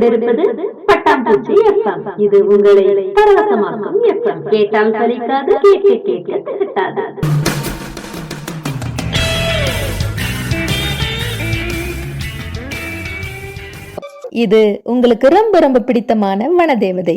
கொண்டிருப்பது பட்டாம்பூச்சி எஃப்எம். இது உங்களை பரவசமாக்கும் எஃப்எம். கேட்டால் சலிக்காது கேட்க கேட்க திகட்டாது. இது உங்களுக்கு ரொம்ப ரொம்ப பிடித்தமான மனதேவதை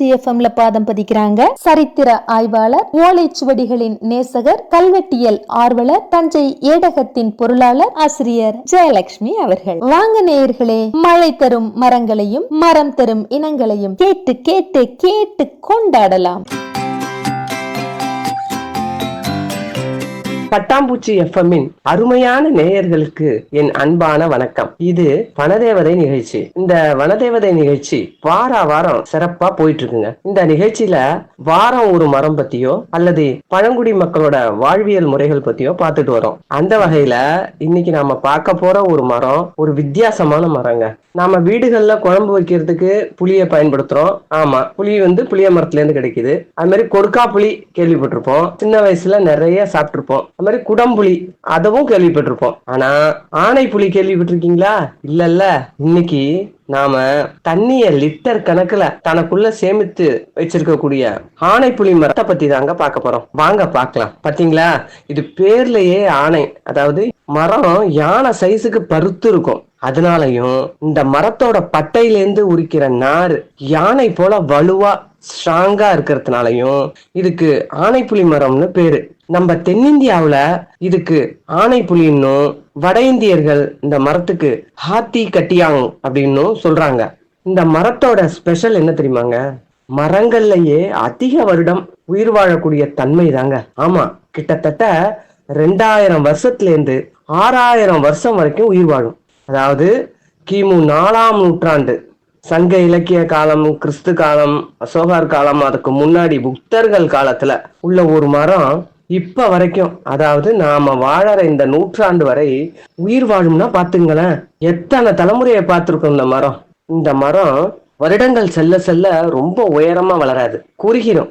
எஃப்எம்ல பாதம் பதிக்கிறாங்க. சரித்திர ஆய்வாளர் ஓலைச்சுவடிகளின் நேசகர் கல்வெட்டியல் ஆர்வலர் தஞ்சை ஏடகத்தின் பொருளாளர் ஆசிரியர் ஜெயலட்சுமி அவர்கள். வாங்க நேயர்களே மழை தரும் மரங்களையும் மரம் தரும் இனங்களையும் கேட்டு கேட்டு கேட்டு கொண்டாடலாம். பட்டாம்பூச்சி எஃப்எம்மின் அருமையான நேயர்களுக்கு என் அன்பான வணக்கம். இது வனதேவதை நிகழ்ச்சி. இந்த வனதேவதை நிகழ்ச்சி வார வாரம் சிறப்பா போயிட்டு இருக்குங்க இந்த நிகழ்ச்சியில வாரம் ஒரு மரம் பத்தியோ அல்லது பழங்குடி மக்களோட வாழ்வியல் முறைகள் பத்தியோ பார்த்துட்டு வரோம். அந்த வகையில இன்னைக்கு நாம பார்க்க போற ஒரு மரம் ஒரு வித்தியாசமான மரங்க. நாம வீடுகள்ல குழம்பு வைக்கிறதுக்கு புளியை பயன்படுத்துறோம். ஆமா புளி வந்து புளிய மரத்துல இருந்து கிடைக்குது. அது மாதிரி கொடுக்கா புளி கேள்விப்பட்டிருப்போம். சின்ன வயசுல நிறைய சாப்பிட்டிருப்போம். அது மாதிரி குடம்புளி அதவும் கேள்விப்பட்டிருப்போம். ஆனா ஆனை புலி கேள்விப்பட்டிருக்கீங்களா? இல்லல்ல. இன்னைக்கு நாம தண்ணிய லிட்டர் கணக்குல தனக்குள்ள சேமித்து வச்சிருக்கக்கூடிய ஆனை புளி மரத்தை பத்தி தாங்க பார்க்க போறோம். வாங்க பார்க்கலாம். பாத்தீங்களா? இது பேர்லயே ஆணை. அதாவது மரம் யானை சைஸுக்கு பருத்து இருக்கும். அதனாலயும் இந்த மரத்தோட பட்டையிலேருந்து உரிக்கிற நார் யானை போல வலுவா ஸ்ட்ராங்கா இருக்கிறதுனாலயும் இதுக்கு ஆனைப்புலி மரம்னு பேரு. நம்ம தென்னிந்தியாவுல இதுக்கு ஆனைப்புலின்னும் வட இந்தியர்கள் இந்த மரத்துக்கு ஹாத்தி கட்டியாங் அப்படின்னும் சொல்றாங்க. இந்த மரத்தோட ஸ்பெஷல் என்ன தெரியுமாங்க? மரங்கள்லயே அதிக வருடம் உயிர் வாழக்கூடிய தன்மை தாங்க ஆமா கிட்டத்தட்ட ரெண்டாயிரம் வருஷத்துல இருந்து ஆறாயிரம் வருஷம் வரைக்கும் உயிர் வாழும். அதாவது கிமு நாலாம் நூற்றாண்டு சங்க இலக்கிய காலம் கிறிஸ்து காலம் அசோகர் காலம் அதுக்கு முன்னாடி புக்தர்கள் காலத்துல உள்ள ஒரு மரம் இப்ப வரைக்கும். அதாவது நாம வாழற இந்த நூற்றாண்டு வரை உயிர் வாழும்னா பாத்துங்களேன் எத்தனை தலைமுறையை பார்த்துருக்கோம் இந்த மரம்? இந்த மரம் வருடங்கள் செல்ல செல்ல ரொம்ப உயரமா வளராது குறுகிடும்.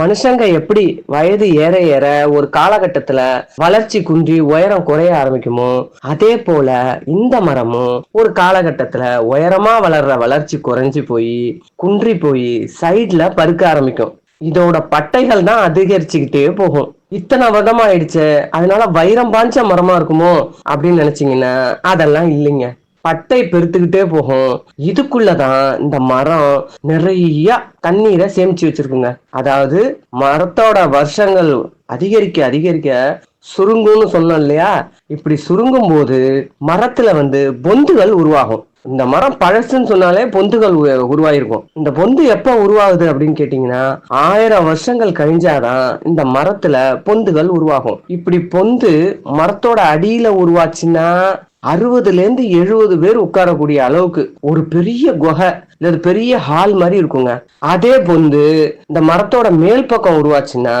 மனுஷங்க எப்படி வயது ஏற ஏற ஒரு காலகட்டத்துல வளர்ச்சி குன்றி உயரம் குறைய ஆரம்பிக்குமோ அதே போல இந்த மரமும் ஒரு காலகட்டத்துல உயரமா வளர்ற வளர்ச்சி குறைஞ்சு போய் குன்றி போய் சைட்ல பருக்க ஆரம்பிக்கும். இதோட பட்டைகள் தான் அதிகரிச்சுக்கிட்டே போகும். இத்தனை வருடமா ஆயிடுச்சு அதனால வைரம் பாஞ்ச மரமா இருக்குமோ அப்படின்னு நினைச்சீங்கன்னா அதெல்லாம் இல்லைங்க. பட்டை பெருத்துக்கிட்டே போகும். இதுக்குள்ளதான் இந்த மரம் நிறைய தண்ணீரை சேமிச்சு வச்சிருக்குங்க. அதாவது மரத்தோட வருஷங்கள் அதிகரிக்க அதிகரிக்க சுருங்கும்னு சொன்னோம் இல்லையா? இப்படி சுருங்கும் போது மரத்துல வந்து பொந்துகள் உருவாகும். இந்த மரம் பழசுன்னு சொன்னாலே பொந்துகள் உ- உருவாயிருக்கும். இந்த பொந்து எப்ப உருவாகுது அப்படின்னு கேட்டீங்கன்னா ஆயிரம் வருஷங்கள் கழிஞ்சாதான் இந்த மரத்துல பொந்துகள் உருவாகும். இப்படி பொந்து மரத்தோட அடியில உருவாச்சுன்னா அறுபதுலேருந்து எழுபது பேர் உட்காரக்கூடிய அளவுக்கு ஒரு பெரிய குகை இல்லை பெரிய ஹால் மாதிரி இருக்குங்க. அதே பொந்து இந்த மரத்தோட மேல் பக்கம் உருவாச்சுன்னா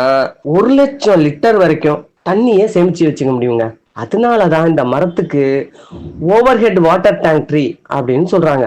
ஒரு லட்சம் லிட்டர் வரைக்கும் தண்ணியை சேமிச்சு வச்சுக்க முடியுங்க. அதனாலதான் இந்த மரத்துக்கு over head water tank tree அப்படின்னு சொல்றாங்க.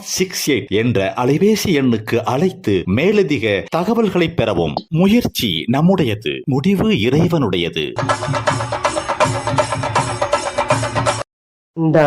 six eight என்ற அலைபேசி எண்ணுக்கு அழைத்து மேலதிக தகவல்களை பெறவும் முயற்சி நம்முடையது முடிவு இறைவனுடையது. இந்த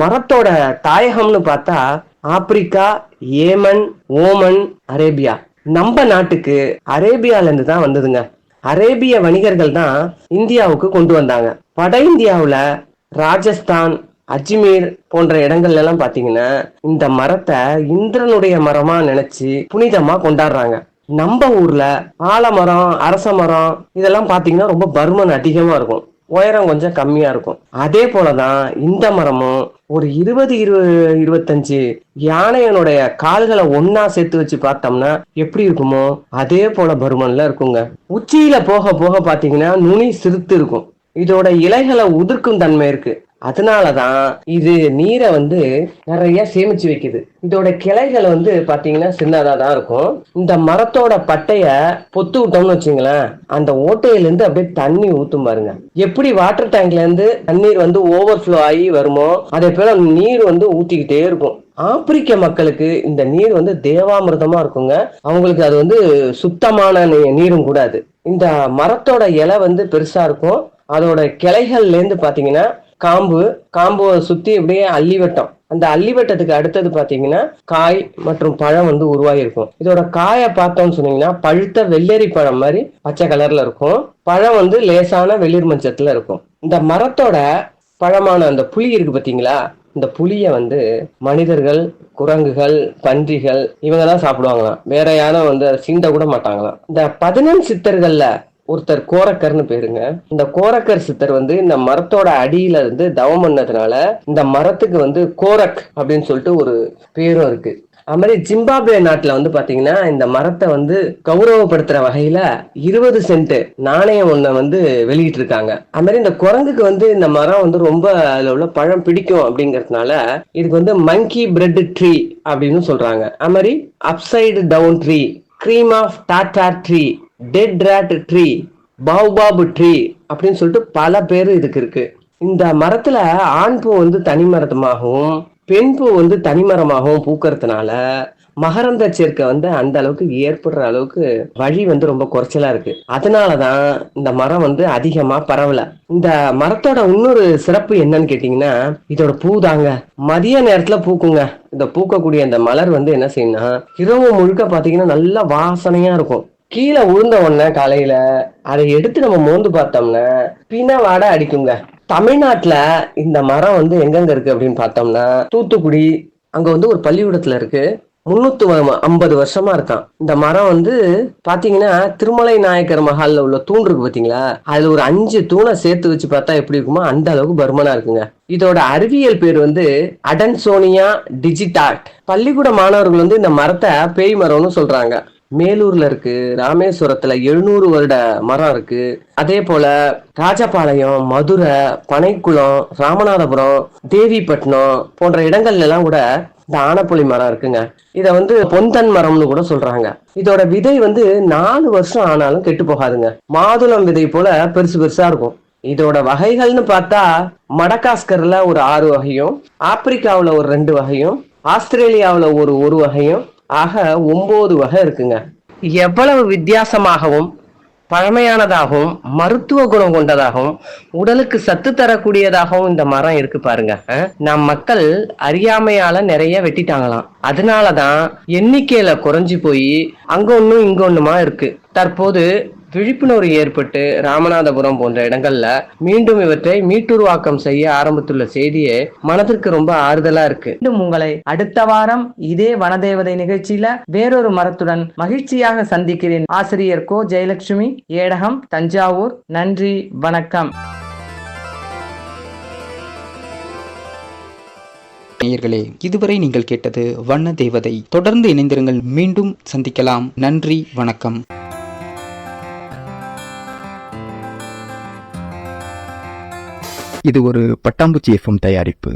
மரத்தோட தாயகம்னு பார்த்தா ஆப்பிரிக்கா ஏமன் ஓமன் அரேபியா. நம்ம நாட்டுக்கு அரேபியால இருந்து தான் வந்ததுங்க. அரேபிய வணிகர்கள் தான் இந்தியாவுக்கு கொண்டு வந்தாங்க. வட இந்தியாவுல ராஜஸ்தான் அஜ்மீர் போன்ற இடங்கள்ல எல்லாம் பாத்தீங்கன்னா இந்த மரத்தை இந்திரனுடைய மரமா நினைச்சு புனிதமா கொண்டாடுறாங்க. நம்ம ஊர்ல ஆலமரம் அரச மரம் இதெல்லாம் பாத்தீங்கன்னா ரொம்ப பருமன் அதிகமா இருக்கும். உயரம் கொஞ்சம் கம்மியா இருக்கும். அதே போலதான் இந்த மரமும் ஒரு இருபது இருபது இருபத்தஞ்சு யானையனுடைய கால்களை ஒன்னா சேர்த்து வச்சு பார்த்தோம்னா எப்படி இருக்குமோ அதே போல பருமன்ல இருக்குங்க. உச்சியில போக போக பாத்தீங்கன்னா நுனி சிறுத்து இருக்கும். இதோட இலைகளை உதிர்க்கும் தன்மை இருக்கு. அதனாலதான் இது நீரை வந்து நிறைய சேமிச்சு வைக்குது. இதோட கிளைகள் வந்து பாத்தீங்கன்னா சின்னதா தான் இருக்கும். இந்த மரத்தோட பட்டைய பொத்து விட்டோம்னு வச்சுங்களேன் அந்த ஓட்டையில இருந்து அப்படியே தண்ணி ஊத்தும் பாருங்க. எப்படி வாட்டர் டேங்க்ல இருந்து தண்ணீர் வந்து ஓவர்ஃப்ளோ ஆகி வருமோ அதே போல நீர் வந்து ஊத்திக்கிட்டே இருக்கும். ஆப்பிரிக்க மக்களுக்கு இந்த நீர் வந்து தேவாமிர்தமா இருக்குங்க. அவங்களுக்கு அது வந்து சுத்தமான நீ- நீரும் கூடாது. இந்த மரத்தோட இலை வந்து பெருசா இருக்கும். அதோட கிளைகள்ல இருந்து பாத்தீங்கன்னா காம்பு காம்பு சுத்தி அப்படியே அள்ளிவட்டம் அந்த அள்ளிவட்டத்துக்கு அடுத்தது பாத்தீங்கன்னா காய் மற்றும் பழம் வந்து உருவாகிருக்கும் இதோட காயை பார்த்தோம்னு சொன்னீங்கன்னா பழுத்த வெள்ளரி பழம் மாதிரி பச்சை கலர்ல இருக்கும். பழம் வந்து லேசான வெளிர் மஞ்சத்துல இருக்கும். இந்த மரத்தோட பழமான அந்த புளி இருக்கு பாத்தீங்களா இந்த புளிய வந்து மனிதர்கள் குரங்குகள் பன்றிகள் இவங்க தான் சாப்பிடுவாங்களாம். வேற யாரும் வந்து அதை சீண்ட கூட மாட்டாங்களாம். இந்த பதினெண் சித்தர்கள்ல ஒருத்தர் கோரக்கர்னு பேருங்க. இந்த கோரக்கர் சித்தர் வந்து இந்த மரத்தோட அடியில இருந்து தவம் பண்ணதுனால இந்த மரத்துக்கு வந்து கோரக் அப்படின்னு சொல்லிட்டு ஒரு பேரும் இருக்கு. அது மாதிரி ஜிம்பாப்வே நாட்டுல வந்து பாத்தீங்கன்னா இந்த மரத்தை வந்து கௌரவப்படுத்துற வகையில இருபது சென்ட் நாணயம் ஒண்ண வந்து வெளியிட்டு இருக்காங்க அது மாதிரி இந்த குரங்குக்கு வந்து இந்த மரம் வந்து ரொம்ப அதுல உள்ள பழம் பிடிக்கும் அப்படிங்கறதுனால இதுக்கு வந்து மங்கி பிரெட் ட்ரீ அப்படின்னு சொல்றாங்க. அது மாதிரி upside down tree cream of tata tree dead rat tree baobab tree அப்படின்னு சொல்லிட்டு பல பேர் இதுக்கு இருக்கு. இந்த மரத்துல ஆண் பூ வந்து தனி மரத்தமாகவும் பெண் பூ வந்து தனிமரமாகவும் பூக்கறதுனால மகரந்த சேர்க்கை வந்து அந்த அளவுக்கு ஏற்படுற அளவுக்கு வழி வந்து ரொம்ப குறைச்சலா இருக்கு. அதனாலதான் இந்த மரம் வந்து அதிகமா பரவல. இந்த மரத்தோட இன்னொரு சிறப்பு என்னன்னு கேட்டீங்கன்னா இதோட பூ தாங்க. மதிய நேரத்துல பூக்குங்க. இந்த பூக்கக்கூடிய இந்த மலர் வந்து என்ன செய்யணும்னா இரவு முழுக்க பாத்தீங்கன்னா நல்லா வாசனையா இருக்கும். கீழே விழுந்த உடனே காலையில அதை எடுத்து நம்ம மோந்து பார்த்தோம்னா பின வாடை அடிக்குங்க. தமிழ்நாட்டுல இந்த மரம் வந்து எங்கெங்க இருக்கு அப்படின்னு பார்த்தோம்னா தூத்துக்குடி அங்க வந்து ஒரு பள்ளிக்கூடத்துல இருக்கு. முன்னூத்தி ஐம்பது வருஷமா இருக்கான். இந்த மரம் வந்து பாத்தீங்கன்னா திருமலை நாயக்கர் மஹால்ல உள்ள தூண் இருக்கு பாத்தீங்களா அதுல ஒரு அஞ்சு தூணை சேர்த்து வச்சு பார்த்தா எப்படி இருக்குமோ அந்த அளவுக்கு பருமனா இருக்குங்க. இதோட அறிவியல் பேர் வந்து அடன்சோனியா டிஜிடாட். பள்ளிக்கூட மாணவர்கள் வந்து இந்த மரத்தை பேய் மரம்னு சொல்றாங்க. மேலூர்ல இருக்கு ராமேஸ்வரத்துல எழுநூறு வருட மரம் இருக்கு. அதே போல ராஜபாளையம் மதுரை பனைக்குளம் ராமநாதபுரம் தேவிப்பட்டினம் போன்ற இடங்கள்ல எல்லாம் கூட இந்த ஆனப்புளி மரம் இருக்குங்க. இத வந்து பொந்தன் மரம்னு கூட சொல்றாங்க. இதோட விதை வந்து நாலு வருஷம் ஆனாலும் கெட்டு போகாதுங்க. மாதுளம் விதை போல பெருசு பெருசா இருக்கும். இதோட வகைகள்னு பார்த்தா மடகாஸ்கர்ல ஒரு ஆறு வகையும் ஆப்பிரிக்காவில் ஒரு ரெண்டு வகையும் ஆஸ்திரேலியாவில் ஒரு ஒரு வகையும் ஆக ஒன்பது வகை இருக்குங்க. எவ்வளவு வித்தியாசமாகவும் பழமையானதாகவும் மருத்துவ குணம் கொண்டதாகவும் உடலுக்கு சத்து தரக்கூடியதாகவும் இந்த மரம் இருக்கு பாருங்க. நம் மக்கள் அறியாமையால நிறைய வெட்டிட்டாங்களாம். அதனாலதான் எண்ணிக்கையில குறைஞ்சு போய் அங்க ஒண்ணும் இங்க ஒண்ணுமா இருக்கு. தற்போது விழிப்புணர்வு ஏற்பட்டு ராமநாதபுரம் போன்ற இடங்கள்ல மீண்டும் இவற்றை மீட்டுருவாக்கம் செய்ய ஆரம்பித்துள்ள செய்தியே மனதிற்கு ரொம்ப ஆறுதலா இருக்கு. மீண்டும் உங்களை அடுத்த வாரம் இதே வனதேவதை நிகழ்ச்சியில வேறொரு மரத்துடன் மகிழ்ச்சியாக சந்திக்கிறேன். ஆசிரியர் கோ. ஜெயலட்சுமி ஏடகம் தஞ்சாவூர். நன்றி வணக்கம். நேயர்களே இதுவரை நீங்கள் கேட்டது வண்ண தேவதை தொடர்ந்து இணைந்திருங்கள். மீண்டும் சந்திக்கலாம். நன்றி வணக்கம். இது ஒரு பட்டாம்பூச்சி எஃப்எம் தயாரிப்பு.